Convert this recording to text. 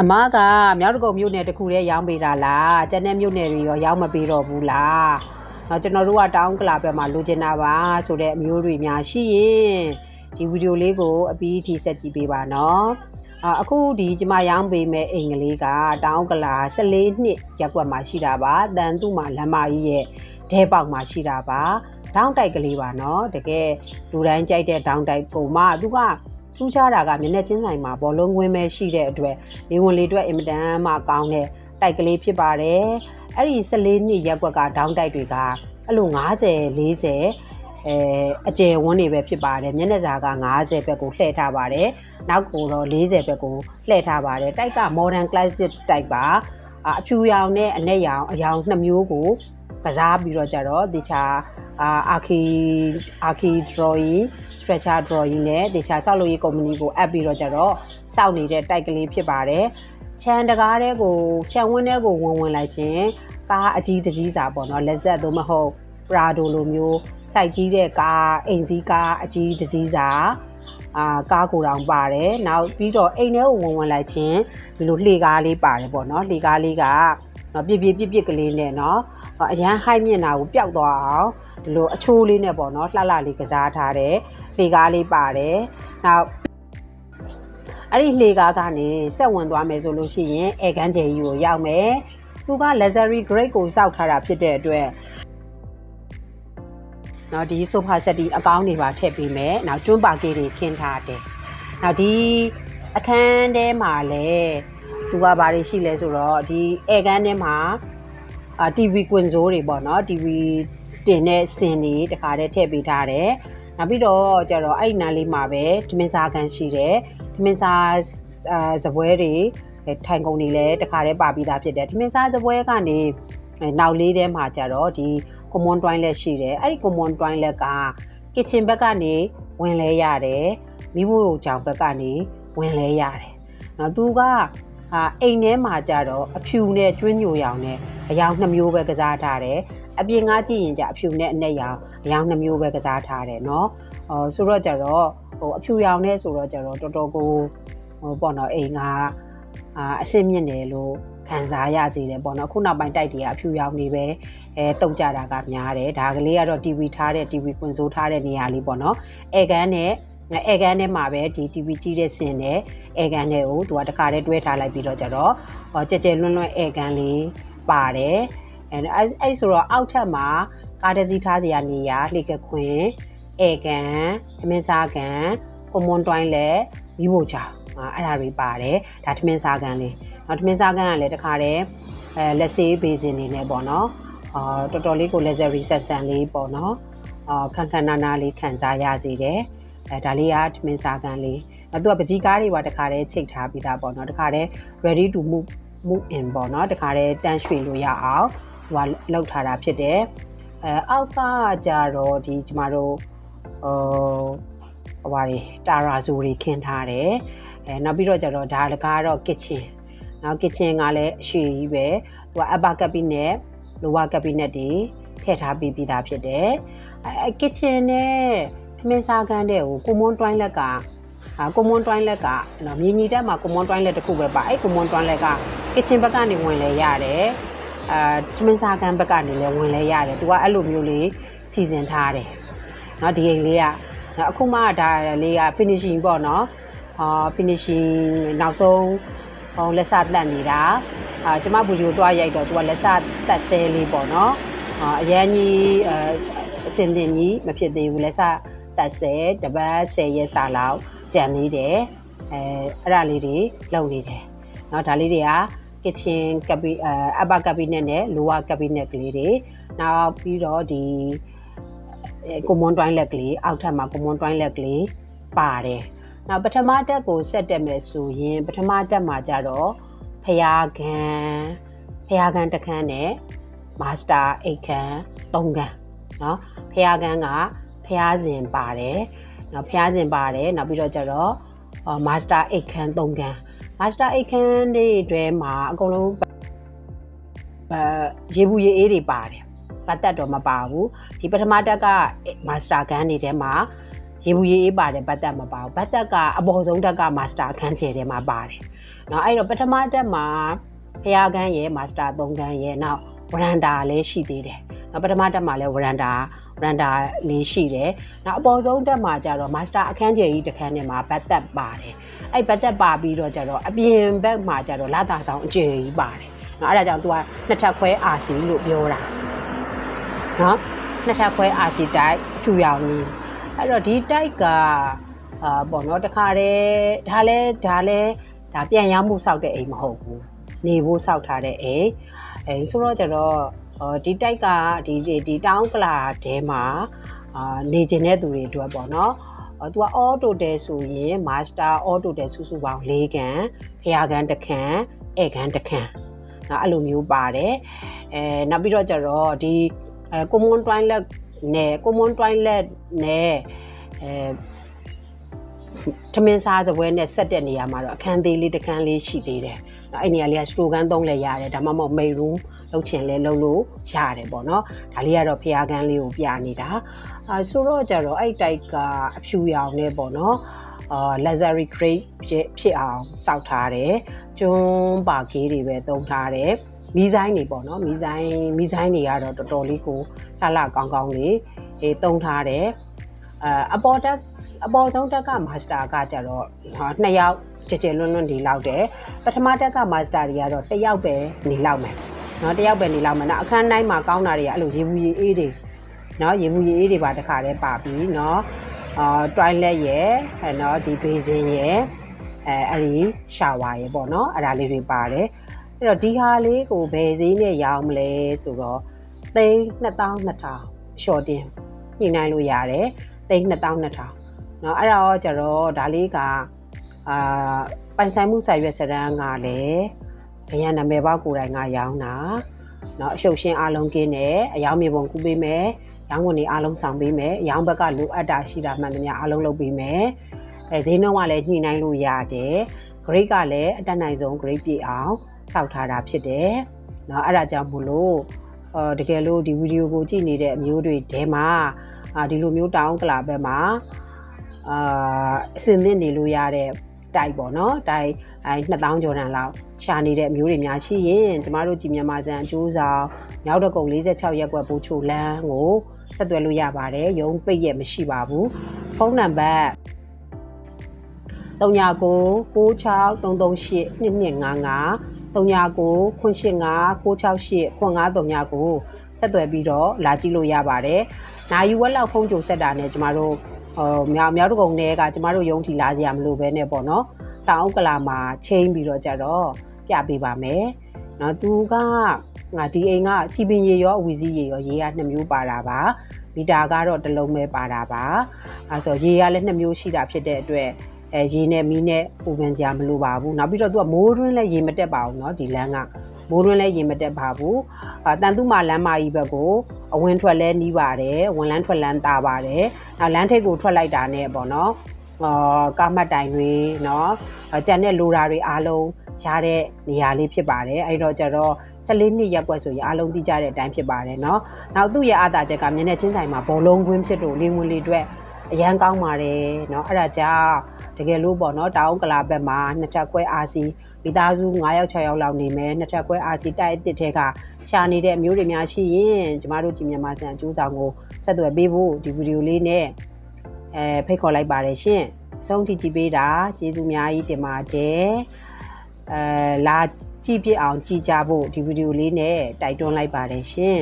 အမကမြောက်တကုံမြို့နယ်တစ်ခုတည်းရောင်းပေးတာလားကျန်တဲ့မြို့နယ်တွေရောရောင်းမပေးတော့ဘူးလားတော့ကျွန်တော်တို့ကတောင်းကလာဘက်မှာလိုချင်တာပါဆိုတဲ့အမျိုးတွေများရှိရင်ဒီဗီဒီယိုလေးကိုအပြီးအထိဆက်ကြည့်ပေးပါနော်အာအခုဒီကျမရောင်းပေးမဲ့အိမ်ကလေးကတောင်းကလာ14နှစ်ရက်ကွက်မှာရှိတာပါတန်သူ့မှာလမ်းမကြီးရဲ့ဒဲပေါက်မှာရှိတာပါဒေါင်းတိုက်ကလေးပါနော်တကယ်လူတိုင်းကြိုက်တဲ့ဒေါင်းတိုက်ပုံမှသူက ထူးခြားတာကမျက်နှာချင်းဆိုင်မှာဘောလုံးကွင်းပဲရှိတဲ့အတွက်လေဝင်လေအတွက်အင်မတန်မှကောင်းတဲ့တိုက်ကလေးဖြစ်ပါတယ်အဲ့ဒီ14နှစ်ရက်ကွက်ကဒေါင်းတိုက်တွေကအဲ့လို90 40အဲအကျယ်ဝန်းနေပဲဖြစ်ပါတယ်မျက်နှာစာက90ဘက်ကိုလှည့်ထားပါတယ်နောက်ကိုတော့40ဘက်ကိုလှည့်ထားပါတယ်တိုက်က modern classic တိုက်ပါအာအဖြူရောင်နဲ့အနက်ရောင်အရောင်နှစ်မျိုးကိုကစားပြီးတော့ကြတော့တခြား အာအာခီအာခီ drawing structure drawing နဲ့တခြားဆောက်လုပ်ရေးကုမ္ပဏီကိုအပ်ပြီးတော့ကြတော့စောက်နေတဲ့တိုက်ကလေးဖြစ်ပါတယ်ချန်တကားတဲ့ကိုချန်ဝင်းတဲ့ကိုဝင်ဝင်လိုက်ခြင်းကားအကြီးတကြီးစာပေါ့နော်လက်ဆက်သို့မဟုတ်ပရာဒိုလိုမျိုးစိုက်ကြီးတဲ့ကားအိမ်ကြီးကားအကြီးတကြီးစာအာကားကိုတောင်ပါတယ်နောက်ပြီးတော့အိမ်ထဲကိုဝင်ဝင်လိုက်ခြင်းဒီလိုလှေကားလေးပါတယ်ပေါ့နော်လှေကားလေးကနော်ပြပြပြပြကလေးနဲ့နော်အရန်ဟိုက်မြင့်တာကိုပျောက်သွားအောင် ဒီလိုအချိုးလေးနဲ့ပေါ့နော်လှလှလေးကစားထားတယ်လှေကားလေးပါတယ်နောက်အဲ့ဒီလှေကားကနေဆက်ဝင်သွားမယ်ဆိုလို့ရှိရင်အဲကန်းကျယ်ကြီးကိုရောက်မယ်သူက luxury grade ကိုစောက်ထားတာဖြစ်တဲ့အတွက်နော်ဒီ sofa set ဒီအကောင်းတွေပါထည့်ပေးမယ်နောက်ကျွန်းပါကေးတွေခင်းထားတယ်နောက်ဒီအခန်းထဲမှာလည်းသူကဘာတွေရှိလဲဆိုတော့ဒီအဲကန်းထဲမှာအာ TV ကွန်ဆိုးတွေပေါ့နော် TV တင်တဲ့စင်တွေတခါတည်းထည့်ပေးထားတယ်နောက်ပြီးတော့ကျတော့အဲ့ဒီနားလေးမှာပဲဓမင်းစားကန်ရှိတယ်ဓမင်းစားအာဇပွဲတွေထိုင်ကုန်တွေလည်းတခါတည်းပါပြီးသားဖြစ်တယ်ဓမင်းစားဇပွဲကနေနောက်လေးထဲမှာကျတော့ဒီ common toilet ရှိတယ်အဲ့ဒီ common toilet က kitchen ဘက်ကနေဝင်လဲရတယ်မိဖို့ကြောင်ဘက်ကနေဝင်လဲရတယ်နော်သူက အာအိမ်ထဲမှာကြတော့အဖြူနဲ့ကျွင်းညိုရောင်နဲ့အယောင်နှစ်မျိုးပဲကစားထားတယ်အပြင်ကကြည့်ရင်ကြအဖြူနဲ့အနက်ရောင်အယောင်နှစ်မျိုးပဲကစားထားတယ်เนาะအော်ဆိုတော့ကြတော့ဟိုအဖြူရောင်နဲ့ဆိုတော့ကြတော့တော်တော်ကိုဟိုပေါ့နော်အိမ်ကအာအဆင့်မြင့်တယ်လို့ခံစားရစေတယ်ပေါ့နော်ခုနောက်ပိုင်းတိုက်တွေကအဖြူရောင်နေပဲအဲတုတ်ကြတာကများတယ်ဒါကလေးကတော့ TV ထားတဲ့ TV ကွန်ဆိုးထားတဲ့နေရာလေးပေါ့နော်အဲကန်နဲ့ အဲကန်ထဲမှာပဲဒီ TV ကြီးတဲ့စင်နဲ့အဲကန်နဲ့ကိုသူကတခါတည်းတွဲထားလိုက်ပြီးတော့ကြတော့ကြဲကြဲလွန်းလွန်းအဲကန်လေးပါတယ်အဲအဲ့ဆိုတော့အောက်ထပ်မှာကားတစ်စီးထားစရာနေရာလှေကခွင်အဲကန်သမင်းစားကန်ကွန်မွန်တွိုင်းလက်မိဖို့ချာအဲ့ဒါတွေပါတယ်ဒါသမင်းစားကန်လေးနောက်သမင်းစားကန်ကလည်းတခါတည်းအဲလက်ဆေးဘေးစင်နေနဲ့ပေါ့နော်အာတော်တော်လေးကို luxury ဆက်ဆန်လေးပေါ့နော်အာခန်းခန်းနာနာလေးခံစားရစေတယ် အဲဒါလေးကသမင်းစားကန်လေးအဲသူကပကြီးကားတွေပါတခါတည်းချိတ်ထားပြီးသားပေါ့နော်တခါတည်း ready to move move in ပေါ့နော်တခါတည်းတန်းရွှေလို့ရအောင်ဟိုလောက်ထားတာဖြစ်တယ်အဲအောက်ကကြတော့ဒီကျမတို့ဟိုဟိုဘာတွေတာရာဇိုတွေခင်းထားတယ်အဲနောက်ပြီးတော့ကြတော့ဒါလည်းကတော့ kitchen နော် kitchen ကလည်းအရွှေကြီးပဲသူက upper cabinet lower cabinet တွေထည့်ထားပြီးပြီးသားဖြစ်တယ်အဲ kitchen နဲ့ ထမင်းစားခန်းတဲ့ကိုကိုမွန်တွိုင်းလက်ကအာကွန်မွန်တွိုင်းလက်ကနော်မြေညီတက်မှာကွန်မွန်တွိုင်းလက်တစ်ခုပဲပါအဲ့ကွန်မွန်တွိုင်းလက်ကကစ်ချင်ဘက်ကနေဝင်လဲရတယ်အာထမင်းစားကန်ဘက်ကနေလည်းဝင်လဲရတယ်သူကအဲ့လိုမျိုးလေးစီစဉ်ထားတယ်နော်ဒီအိမ်လေးကနော်အခုမှဒါလေးက finishing ပေါ့နော်အာ finishing နောက်ဆုံးဟိုလက်စတက်နေတာအာကျမဗီဒီယိုတွားရိုက်တော့သူကလက်စတက်ဆဲလေးပေါ့နော်အာအရန်ကြီးအအစင်တင်ကြီးမဖြစ်သေးဘူးလက်စ တက်ဆဲတပတ်10ရက်စာလောက်ကြံနေတယ်အဲအဲ့ဒါလေးတွေလုပ်နေတယ်เนาะဒါလေးတွေက kitchen cabinet အဲ upper cabinet နဲ့ lower cabinet ကလေးတွေနောက်ပြီးတော့ဒီ common toilet ကလေးအောက်ထပ်မှာ common toilet ကလေးပါတယ်နောက်ပထမတက်ကိုဆက်တက်မယ်ဆိုရင်ပထမတက်မှာကြတော့ဖျားကန်ဖျားကန်တစ်ခန်းနဲ့ master အိတ်ခန်း၃ခန်းเนาะဖျားကန်က ဖျားစဉ်ပါတယ်နောက်ဖျားစဉ်ပါတယ်နောက်ပြီးတော့ကျတော့မာစတာ8ခန်း3ခန်းမာစတာ8ခန်းတွေတွဲမှာအကုန်လုံးရေဘူးရေအေးတွေပါတယ်ပတ်သက်တော့မပါဘူးဒီပထမတက်ကမာစတာခန်းတွေထဲမှာရေဘူးရေအေးပါတယ်ပတ်သက်မပါဘူးပတ်သက်ကအပေါ်ဆုံးတက်ကမာစတာခန်းချယ်ထဲမှာပါတယ်နော်အဲ့တော့ပထမတက်မှာဖျားခန်းရဲ့မာစတာ3ခန်းရဲ့နောက်ဝရန်တာလည်းရှိသေးတယ်။နောက်ပထမတက်မှာလည်းဝရန်တာ ဝရန်တာလေးရှိတယ်။နောက်အပေါ်ဆုံးတက်မှာကျတော့မာစတာအခန်းကျယ်ကြီးတစ်ခန်းနဲ့မှာဘတ်သက်ပါတယ်။အဲ့ဘတ်သက်ပါပြီးတော့ကျတော့အပြင်ဘက်မှာကျတော့လာတာဆောင်အကျယ်ကြီးပါတယ်။နော်အဲ့ဒါကြောင့် तू ကနှစ်ထပ်ခွဲ RC လို့ပြောတာ။နော်နှစ်ထပ်ခွဲ RC တိုက်ဖြူရောင်ကြီးအဲ့တော့ဒီတိုက်ကအာပေါ့နော်တခါတည်းဒါလဲဒါလဲဒါပြန်ရမှုစောက်တဲ့အိမ်မဟုတ်ဘူးနေဖို့စောက်ထားတဲ့အိမ်အဲဆိုတော့ကျတော့အော် ဒီတိုက်ကဒီဒီဒီတောင်းကလာတဲမှာအာနေကျင်တဲ့သူတွေအတွက်ပေါ့နော်အော်သူက auto တဲဆိုရင် master auto တဲစုစုပေါင်း၄ကန်ဖျားကန်တစ်ခန်းဧကန်တစ်ခန်းနော်အဲ့လိုမျိုးပါတယ်အဲနောက်ပြီးတော့ကျတော့ဒီအဲ common toilet နဲ့ common toilet နဲ့အဲ ထမင်းစားစပွဲနဲ့ဆက်တဲ့နေရာမှာတော့အခန်းသေးလေးတစ်ခန်းလေးရှိသေးတယ်။အဲ့နေရာလေးကစတိုကန်သုံးလဲရတယ်ဒါမှမဟုတ် main room လုပ်ချင်လဲလုပ်လို့ရတယ်ပေါ့နော်။ဒါလေးကတော့ဖျားကန်းလေးကိုပြနေတာ။အဲဆိုတော့ကြတော့အဲ့တိုက်ကအဖြူရောင်နဲ့ပေါ့နော်။အာ luxury grade ဖြစ်ဖြစ်အောင်စောက်ထားတယ်။ကျွန်းပါကေးတွေပဲသုံးထားတယ်။မီးဆိုင်တွေပေါ့နော်မီးဆိုင်မီးဆိုင်တွေကတော့တော်တော်လေးကိုလှလှကောင်းကောင်းလေးအေးသုံးထားတယ် အအပေါ်တက်အပေါ်ဆုံးတက်ကမာစတာကကြတော့နှစ်ယောက်ကြကြလွန်းလွန်းနေလောက်တယ်ပထမတက်ကမာစတာတွေကတော့တစ်ယောက်ပဲနေလောက်မယ်နော်တစ်ယောက်ပဲနေလောက်မယ်နော်အခန်းတိုင်းမှာကောင်းတာတွေကအဲ့လိုရေဘူးရေအေးတွေနော်ရေဘူးရေအေးတွေပါတခါတည်းပါပြီးနော်အာ toilet ရဲ့အဲနော်ဒီ basin ရဲ့အဲအဲ့ဒီ shower ရဲ့ပေါ့နော်အဲ့ဒါလေးတွေပါတယ်အဲ့တော့ဒီဟာလေးကိုဘယ်ဈေးနဲ့ရောင်းမလဲဆိုတော့သိန်း2200ရှော့တင်ညှိနှိုင်းလို့ရတယ် သိန်း2200เนาะအဲ့ဒါတော့ကျတော့ဒါလေးကအာပိုင်ဆိုင်မှုဆိုင်ရွက်စရန်ကလည်းဘယံနာမည်ပေါက်ကိုယ်တိုင်ကရောင်းတာเนาะအရှုပ်ရှင်းအားလုံးကင်းတယ်အယောင်မြေပုံကူပေးမယ်ရောင်းဝင်နေအားလုံးဆောင်ပေးမယ်အယောင်ဘက်ကလိုအပ်တာရှိတာမှန်သမျှအားလုံးလုပ်ပေးမယ်အဲဈေးနှုန်းကလည်းညှိနှိုင်းလို့ရတယ် grade ကလည်းအတက်နိုင်ဆုံး grade ပြည့်အောင်စောက်ထားတာဖြစ်တယ်เนาะအဲ့ဒါကြောင့်မို့လို့ အော်တကယ်လို့ဒီဗီဒီယိုကိုကြည့်နေတဲ့အမျိုးတွေတဲမှာအာဒီလိုမျိုးတောင်းကလာဘက်မှာအာအစင်သင့်နေလို့ရတဲ့တိုက်ပေါ့နော်တိုက်အဲ2000ကျော်တန်လောက်ရှာနေတဲ့အမျိုးတွေများရှိရင်ကျမတို့ကြည်မြန်မာစံအကျိုးဆောင်မြောက်တကုံ46ရက်ကွက်ဘူချိုလန်းကိုဆက်သွယ်လို့ရပါတယ်ရုံးပိတ်ရမရှိပါဘူးဖုန်းနံပါတ်3996363258 229 389 985 389 985 985ကိုဆက်သွယ်ပြီးတော့လာကြည့်လို့ရပါတယ်။နာယူဝက်လောက်ဖုန်းကြိုဆက်တာနဲ့ကျမတို့ဟိုမြောက်မြောက်တကုံတွေကကျမတို့ရုံးထီလာစရာမလိုပဲနဲ့ပေါ့နော်။တောင်ဥက္ကလာမှာချိန်ပြီးတော့ကြတော့ပြပေးပါမယ်။နော်သူကငါဒီအိမ်ကစီပင်ရေရောအဝီစီးရေရောရေကနှစ်မျိုးပါတာပါ။မီတာကတော့တစ်လုံးပဲပါတာပါ။အဲဆိုရေကလည်းနှစ်မျိုးရှိတာဖြစ်တဲ့အတွက် အဲရေနဲ့မီးနဲ့ပူပန်စရာမလိုပါဘူးနောက်ပြီးတော့သူကမိုးတွင်းလည်းရေမတက်ပါဘူးเนาะဒီလမ်းကမိုးတွင်းလည်းရေမတက်ပါဘူးအာတန်တုမာလမ်းမကြီးဘက်ကိုအဝင်ထွက်လဲနီးပါတယ်ဝင်လန်းထွက်လန်းတာပါတယ်နောက်လမ်းထိပ်ကိုထွက်လိုက်တာနဲ့ပေါ့နော်အာကားမှတ်တိုင်တွေเนาะကြံတဲ့လိုတာတွေအားလုံးရတဲ့နေရာလေးဖြစ်ပါတယ်အဲ့တော့ကျတော့14နှစ်ရက်ကွက်ဆိုရင်အားလုံးသိကြတဲ့အတိုင်းဖြစ်ပါတယ်เนาะနောက်သူ့ရဲ့အာသာချက်ကမျက်နှာချင်းဆိုင်မှာဘောလုံးကွင်းဖြစ်လို့လေးဝင်လေးအတွက် အရန်ကောင်းပါတယ်เนาะအဲ့ဒါကြောင့်တကယ်လို့ပေါ့နော်တောင်ကလာဘက်မှာနှစ်ထပ်ခွဲ RC မိသားစု9ယောက်6ယောက်လောက်နေမယ်နှစ်ထပ်ခွဲ RC တိုက်အစ်စ်ထဲကရှာနေတဲ့အမျိုးတွေများရှိရင်ကျမတို့ကြည်မြန်မာစံအကျိုးဆောင်ကိုဆက်သွယ်ပေးဖို့ဒီဗီဒီယိုလေးနဲ့အဲဖိတ်ခေါ်လိုက်ပါတယ်ရှင်အဆုံးထိကြည့်ပေးတာကျေးဇူးအများကြီးတင်ပါတယ်အဲလာကြည့်ပြအောင်ကြည့်ကြဖို့ဒီဗီဒီယိုလေးနဲ့တိုက်တွန်းလိုက်ပါတယ်ရှင်